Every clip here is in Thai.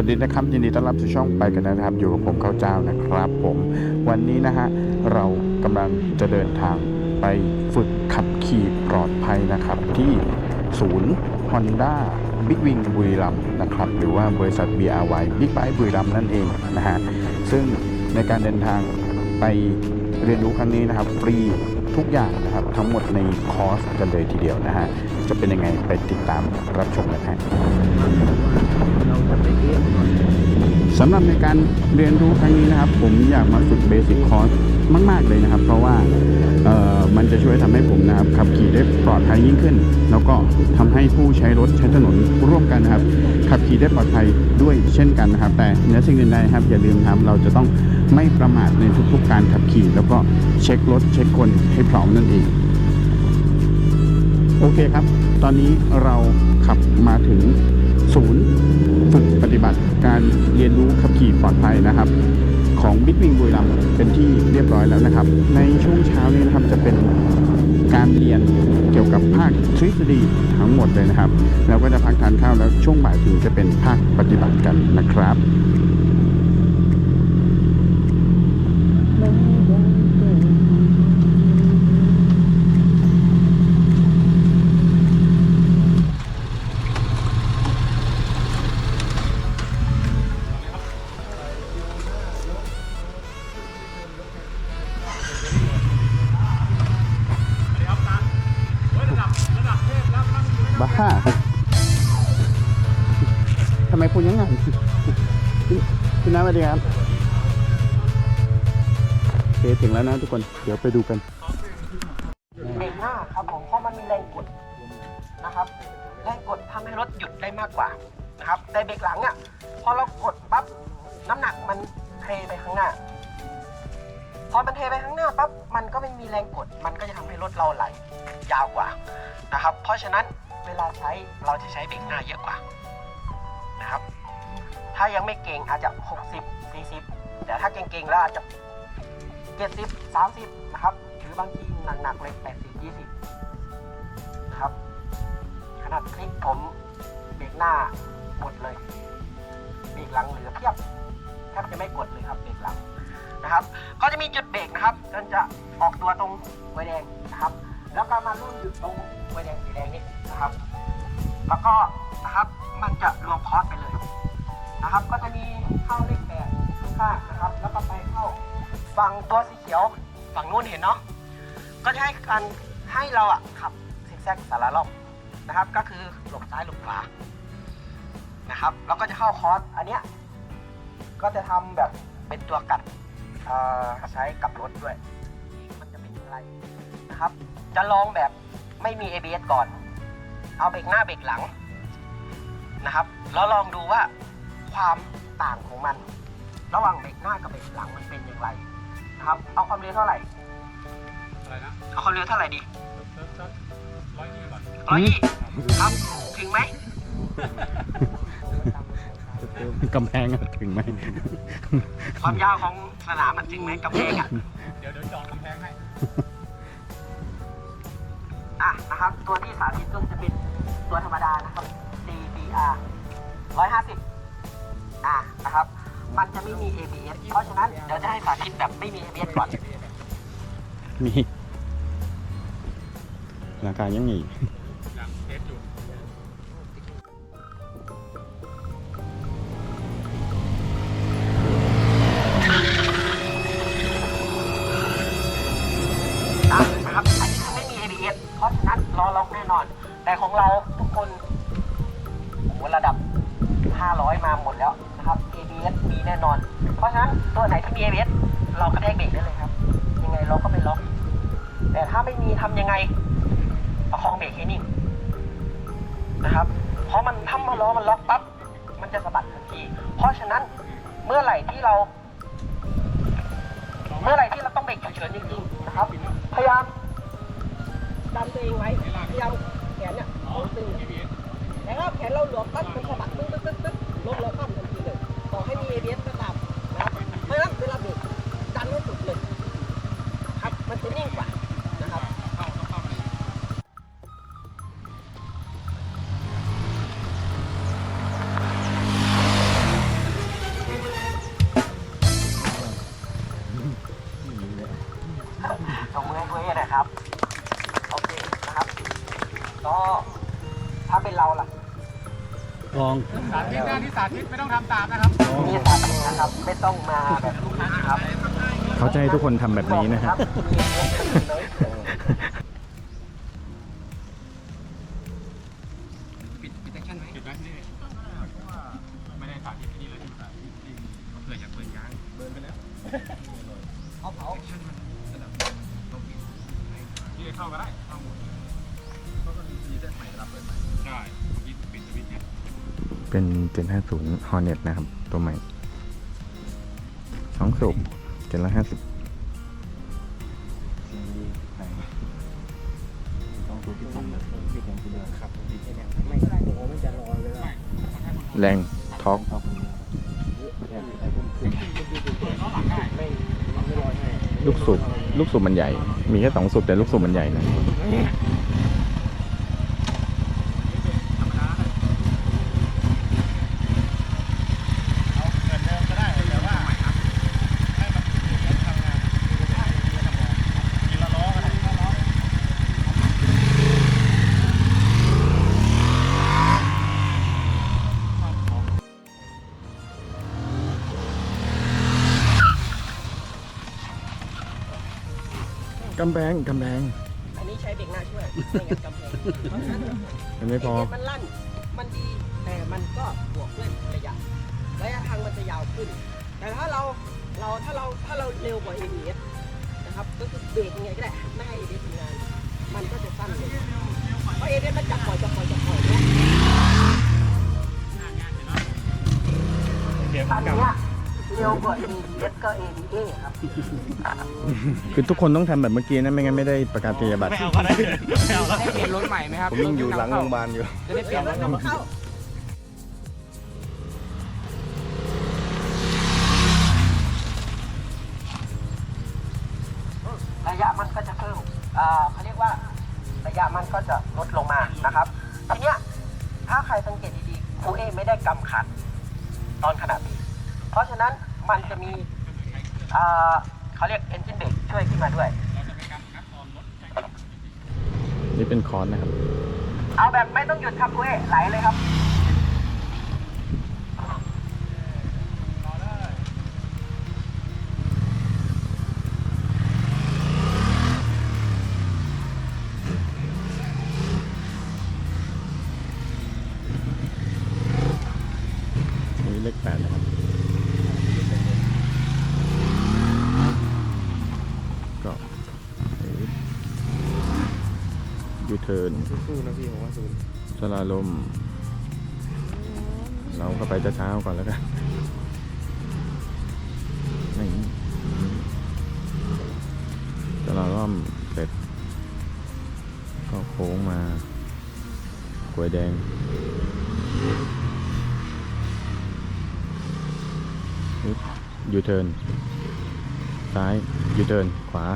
สวัสดีนะครับ ยินดีต้อนรับสู่ช่องไปกันนะครับ อยู่กับผมข้าวเจ้านะครับ ผมวันนี้นะฮะเรากำลังจะเดินทางไปฝึกขับขี่ปลอดภัยนะครับ ที่ศูนย์ Honda Big Wing บุรีรัมนะครับ หรือว่าบริษัท BRY Big Bike บุรีรัมนั่นเองนะฮะซึ่งในการเดินทางไปเรียนรู้ครั้งนี้นะครับ ฟรีทุกอย่างนะครับ ทั้งหมดในคอร์สกันเลยทีเดียวนะฮะจะเป็นยังไงไปติดตามรับชมกันฮะ สำหรับในการเรียนรู้ครั้งนี้นะครับ ผมอยากมาฝึกเบสิ c คอร์สมาก ๆ เลยนะครับ เพราะว่าเออมันจะช่วยทำให้ผมนะครับขับขี่ได้ปลอดภัยยิ่งขึ้น แล้วก็ทำให้ผู้ใช้รถใช้ถนนร่วมกันนะครับ ขับขี่ได้ปลอดภัยด้วยเช่นกันนะครับ แต่เนื้อสิ่งอื่นใดครับอย่าลืมครับเราจะต้องไม่ประมาทในทุกๆ การขับขี่ แล้วก็เช็ครถเช็คคนให้พร้อมนั่นเองโอเคครับ ตอนนี้เราขับมาถึงศูนย์ ฏิบัติการเรียนรู้ขับขี่ปลอดภัยนะครับ ของบิ๊กวิงบุรีรัมเป็นที่เรียบร้อยแล้วนะครับ ในช่วงเช้านี้นะครับจะเป็นการเรียนเกี่ยวกับภาคทฤษฎีทั้งหมดเลยนะครับ แล้วก็จะพักทานข้าวแล้วช่วงบ่ายถึงจะเป็นภาคปฏิบัติกันนะครับ วัสดีครับโอเคถึงแล้วนะทุกคน เดี๋ยวไปดูกันเบรกหน้าครับผมเพราะมันมีแรงกดนะครับแรงกดทำให้รถหยุดได้มากกว่านะครับแต่เบรกหลังอะพอเรากดปั๊บน้ำหนักมันเทไปข้างหน้า พอมันเทไปข้างหน้าปั๊บมันก็ไม่มีแรงกด มันก็จะทำให้รถเราไหลยาวกว่านะครับ เพราะฉะนั้นเวลาใช้เราจะใช้เบรกหน้าเยอะกว่า ถ้ายังไม่เก่งอาจจะ 60 40 แต่ถ้าเก่งๆแล้วอาจจะ 70 30 นะครับ หรือบางทีหนักๆเลย 80 20 นะครับ ขนาดคลิปผมเบรกหน้าหมดเลยเบรกหลังเหลือเพียบแทบจะไม่กดเลยครับเบรกหลังนะครับ ก็จะมีจุดเบรกนะครับมันจะออกตัวตรงไฟแดงนะครับ แล้วก็มารุ่นหยุดตรงไฟแดงสีแดงนี้นะครับ แล้วก็นะครับ ฝั่งตัวสีเขียวฝั่งนู้นเห็นเนาะก็จะให้การให้เราอะขับซิกแซกสารรอบนะครับ ก็คือหลบซ้ายหลบขวานะครับแล้วก็จะเข้าคอร์สอันเนี้ยก็จะทำแบบเป็นตัวกัดเอ่อใช้กับรถด้วย มันจะเป็นอย่างไรนะครับ จะลองแบบไม่มี ABS ก่อน เอาเบรกหน้าเบรกหลังนะครับ แล้วลองดูว่าความต่างของมัน ระหว่างเบรกหน้ากับเบรกหลังมันเป็นอย่างไร ครับ เอาความเร็วเท่าไหร่ อะไรนะเอาความเร็วเท่าไหร่ดีสักสักร้อยยี่ก่อนร้อยยี่ครับ ถึงไหม กำแพงอะถึงไหม ความยาวของสนามมันถึงไหมกำแพงอะ เดี๋ยวเดี๋ยวจองกำแพงให้ อะนะครับ ตัวที่สาธิตก็จะเป็นตัวธรรมดานะครับ CBR 150 อะนะครับ มันจะไม่มี ABS เพราะฉะนั้นเดี๋ยวจะให้สาธิตแบบไม่มี ABS ก่อน มีราคายังไงยัง ฉินจริงๆนะครับ พยายามดันตัวเองไว้ พยายามแขนเนี่ยตึงแต่ถ้าแขนเราหลวมปั๊บมันสะบัดตึ๊ดตึ๊ดตึ๊ดตึ๊ดลงเราความทันทีเลยต่อให้มี ABS ก็ ลองสาธิตหน้าที่สาธิตไม่ต้องทำตามนะครับมีสาธิตนะครับไม่ต้องมาแบบนี้นะครับ เขาจะให้ทุกคนทำแบบนี้นะฮะ 50 Hornet นะครับ ตัวใหม่สองสูบเจนละห้าสิบแรงท็อกลูกสูบลูกสูบมันใหญ่ มีแค่สองสูบแต่ลูกสูบมันใหญ่นะ กำแพงกำแพงอันนี้ใช้เบรกหน้าช่วยไม่งั้นกำแพงเพราะฉะนั้นมันไม่พอเมันลั่น มันดี แต่มันก็บวกด้วยระยะ ระยะทางมันจะยาวขึ้น แต่ถ้าเรา เรา ถ้าเรา ถ้าเราเร็วกว่า ABS นะครับ ก็คือเบรกยังไงก็ได้ไม่ให้ ABS ทำงาน มันก็จะสั้นลงเพราะ ABS มันจับปล่อยจับปล่อยจับปล่อยเนี่ยเดี๋ยวอันกลับ เนี้ยเร็วกว่า ABS ก็ ABA ครับ คือทุกคนต้องทำแบบเมื่อกี้นะไม่งั้นไม่ได้ประกาศนียบัตรไม่เอาก็ได้ไม่เอาแล้วได้เปลี่ยนรถใหม่ไหมครับผมยังอยู่หลังโรงพยาบาลอยู่ จะได้เปลี่ยนรถนำเข้า มันจะมีอ่าเขาเรียก engine brake ช่วยขึ้นมาด้วย นี่เป็นคอนนะครับ เอาแบบไม่ต้องหยุดครับครูเอไหลเลยครับ เทิร์นสู้นะพี่ผมว่าสู้สลาลม เราก็ไปเช้าๆก่อนแล้วกันนี่สลาล่อมเสร็จ ก็โค้งมากวยแดงยูเทิร์นซ้ายยูเทิร์นขวา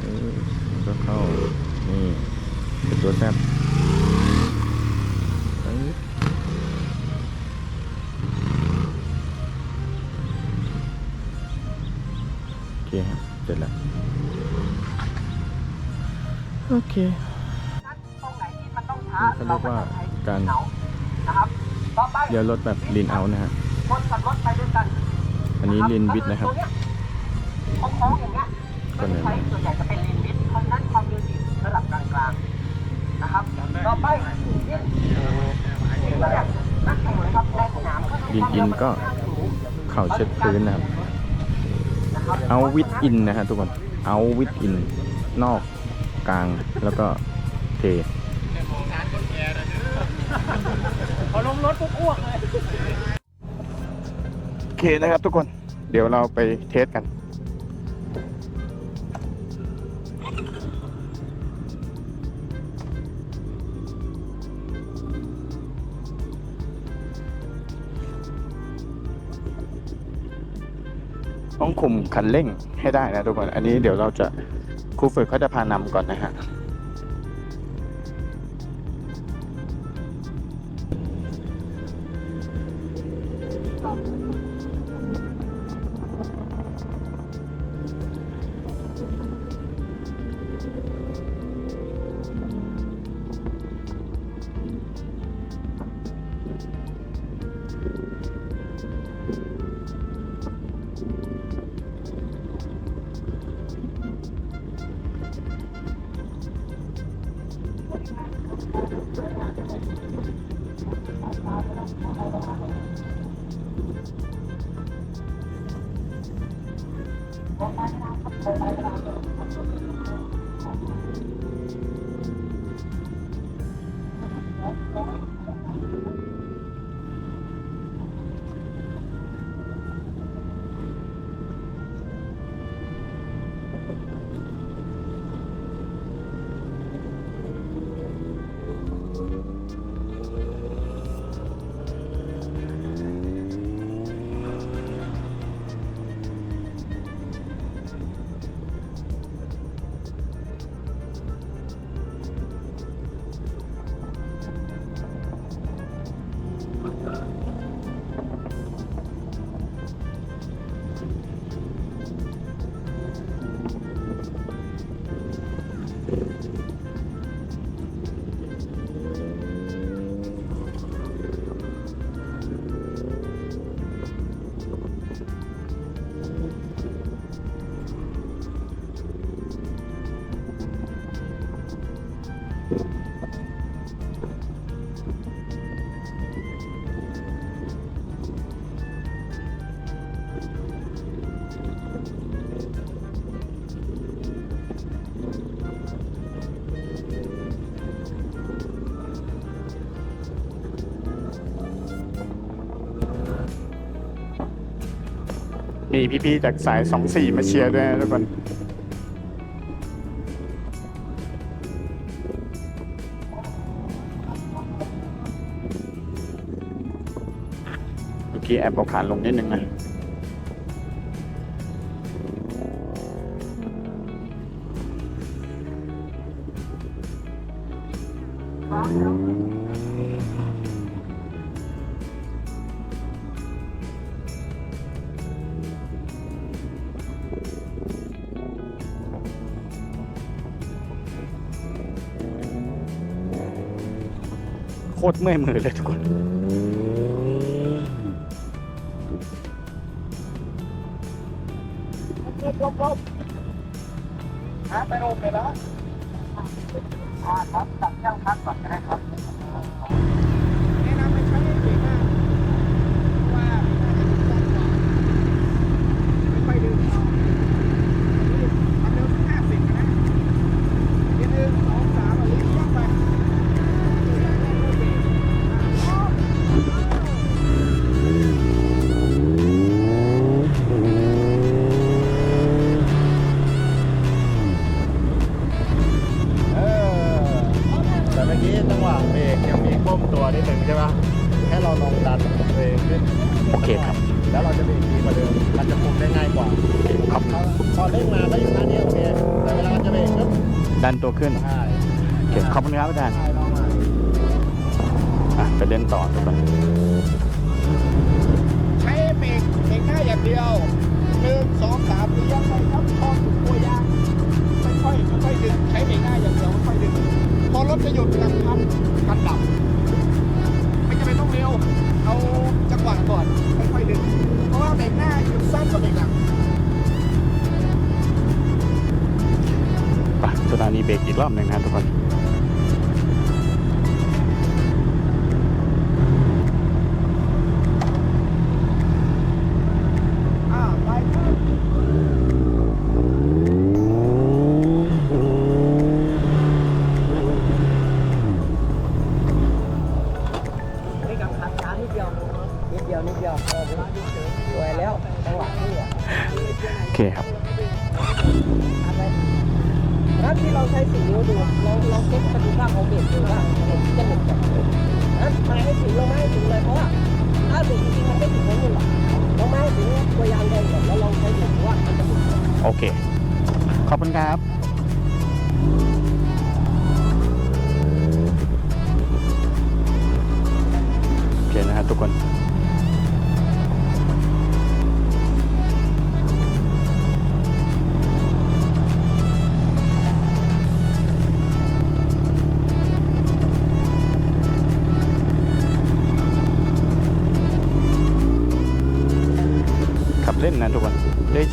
เออแล้วก็ เข้า นี่เป็นตัวแซบเอ้ยโอเคครับเสร็จแล้ว โอเคตรงไหนที่มันต้องช้านี่เขาเรียกว่าการเอนะครับต่อไปเดี๋ยวรถแบบลีนเอานะฮะคนกับรถไปด้วยกัน อันนี้ลีนวิดนะครับตงเยโค้งๆอย่างเงี้ยก็ก็เนี่จะยใช้ส่วนใหญ่จะเป็นลีน กลางๆนะครับต่อไปเนี่ยเนี่ยนักแข่งนะครับในสนามก็ลีนอินก็เข่าเช็ดพื้นนะครับ เอาวิดอินนะฮะทุกคน เอาวิดอิน นอกกลางแล้วก็เทพอลงรถปุ๊บอ้วกเลย โอเคนะครับทุกคน เดี๋ยวเราไปเทสกัน คุมคันเร่งให้ได้นะทุกคน อันนี้เดี๋ยวเราจะครูฝึกเขาจะพานำก่อนนะฮะ มีพี่ๆจากสายสองสี่มาเชียร์ด้วยนะทุกคนเมื่อกี้แอบเอาขาลงนิดนึงนะ คตรเมื่อยมือเลยทุกคน ขึ้นใช่โอเคขอบคุณครับอาจารย์ใช่ลองมาอะไปเล่นต่อทุกคนใช้เบรกเบรกหน้าอย่างเดียวหนึ่งสองสามเลี้ยวไปครับพอถึงตัวยางค่อยๆค่อยๆดึงใช้เบรกหน้าอย่างเดียวค่อยๆดึงพอรถจะหยุดกันพันกัน สวยแล้วจังหวะที่อะโอเคครับ อะไรนั้นที่เราใช้สีนิ้วดูเราเราเช็คปฏิภาพของเบรกดูว่าเบรกจะหลุดจากนั้นมาให้ถึงเราไม่ให้ถึงเลยเพราะว่าถ้าเบรกจริงๆมันไม่ถึงนั้หรอกเราไม่ให้ถึงตัวยางแดงก่อนแล้วลองใช้เบรกดูว่ามันจะหลุดโอเค ขอบคุณครับโอเคนะฮะทุกคน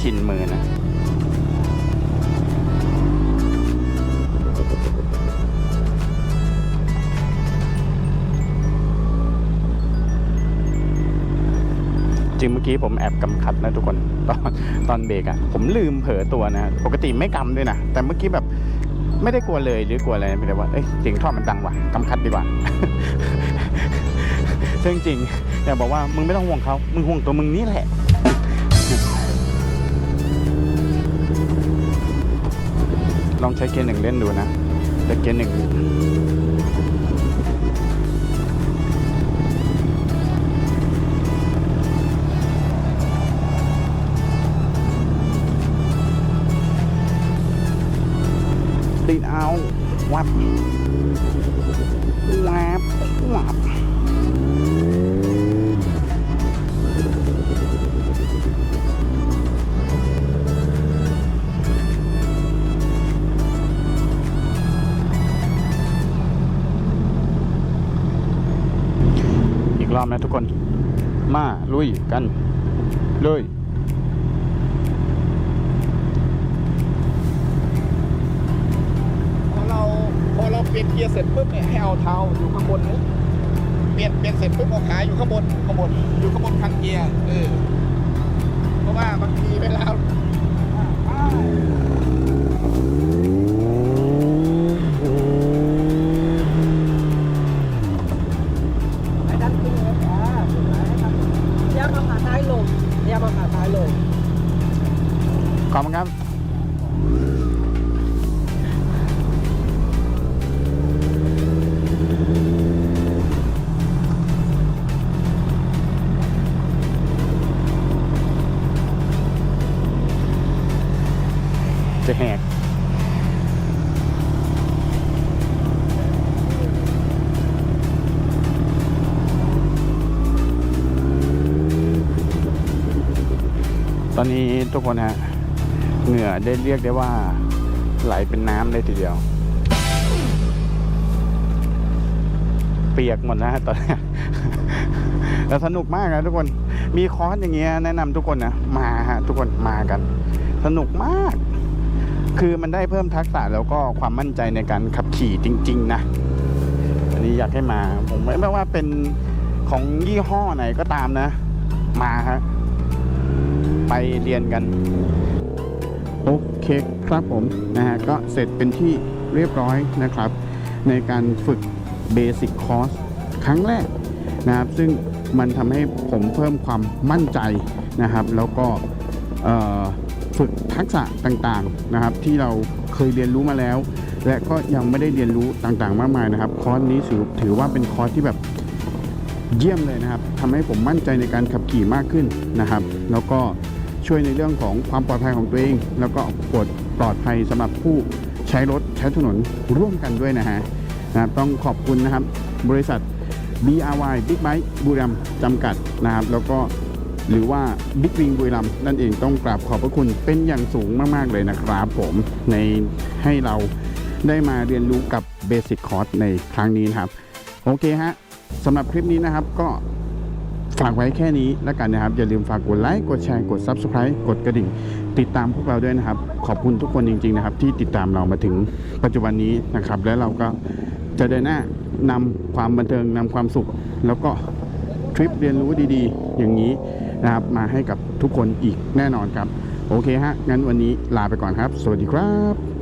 ชินมือนะจริงเมื่อกี้ผมแอบกำคัดนะทุกคนตอนตอนเบรกอะผมลืมเผลอตัวนะปกติไม่กำด้วยนะ แต่เมื่อกี้แบบไม่ได้กลัวเลยหรือกลัวอะไรไม่ได้ว่าเอ้ยเสียงท่อมันดังว่ะกำคัดดีกว่าซึ่งจริงอยากบอกว่ามึงไม่ต้องห่วงเขามึงห่วงตัวมึงนี่แหละ ลองใช้เกียร์หนึ่งเล่นดูนะ แต่เกียร์หนึ่งติดเอาวัด รอบนะทุกคน มาลุยกันเลยพอเราพอเราเปลี่ยนเกียร์เสร็จปุ๊บเนี่ยให้เอาเท้าอยู่ข้างบนนี้เปลี่ยนเปลี่ยนเสร็จปุ๊บเอาขาอยู่ข้างบนข้างบนอยู่ข้างบนคันเกียร์เออเพราะว่าบางทีเวลา มาขาซ้ายลงพยายามาขาซ้ายลงขอบคุณครับ ทุกคนฮะเหงื่อได้เรียกได้ว่าไหลเป็นน้ำเลยทีเดียว เปียกหมดนะฮะตอนนี้แต่สนุกมากนะทุกคน มีคอร์สอย่างเงี้ยแนะนำทุกคนนะมาฮะทุกคนมากัน สนุกมาก คือมันได้เพิ่มทักษะแล้วก็ความมั่นใจในการขับขี่จริง ๆ นะอันนี้อยากให้มา ผมไม่ไม่ว่าเป็นของยี่ห้อไหนก็ตามนะ มาฮะ ไปเรียนกัน โอเคครับผมนะฮะก็เสร็จเป็นที่เรียบร้อยนะครับ ในการฝึกเบสิ c คอร์สครั้งแรกนะครับ ซึ่งมันทำให้ผมเพิ่มความมั่นใจนะครับ แล้วก็ฝึกทักษะต่างๆนะครับ ที่เราเคยเรียนรู้มาแล้ว และก็ยังไม่ได้เรียนรู้ต่างๆ มากมายนะครับ คอร์สนี้ถือถือว่าเป็นคอร์สที่แบบเยี่ยมเลยนะครับทำให้ผมมั่นใจในการขับขี่มากขึ้นนะครับ แล้วก็ ช่วยในเรื่องของความปลอดภัยของตัวเอง แล้วก็ปลอดปลอดภัยสำหรับผู้ใช้รถใช้ถนนร่วมกันด้วยนะฮะนะครับต้องขอบคุณนะครับบริษัท BRY Big Bike บุรีรัมย์จำกัดนะครับ แล้วก็หรือว่า Big Wing บุรีรัมย์นั่นเองต้องกราบขอบพระคุณเป็นอย่างสูงมาก ๆ เลยนะครับผมในให้เราได้มาเรียนรู้กับ Basic Course ในครั้งนี้นะครับ โอเคฮะสำหรับคลิปนี้นะครับก็ ฝากไว้แค่นี้แล้วกันนะครับ อย่าลืมฝากกดไลค์กดแชร์กด Subscribe กดกระดิ่ง ติดตามพวกเราด้วยนะครับ ขอบคุณทุกคนจริง ๆ นะครับ ที่ติดตามเรามาถึงปัจจุบันนี้นะครับ และเราก็จะเดินหน้านำความบันเทิงนำความสุข แล้วก็ทริปเรียนรู้ดีๆ อย่างนี้นะครับมาให้กับทุกคนอีกแน่นอนครับ โอเคฮะงั้นวันนี้ลาไปก่อนครับ สวัสดีครับ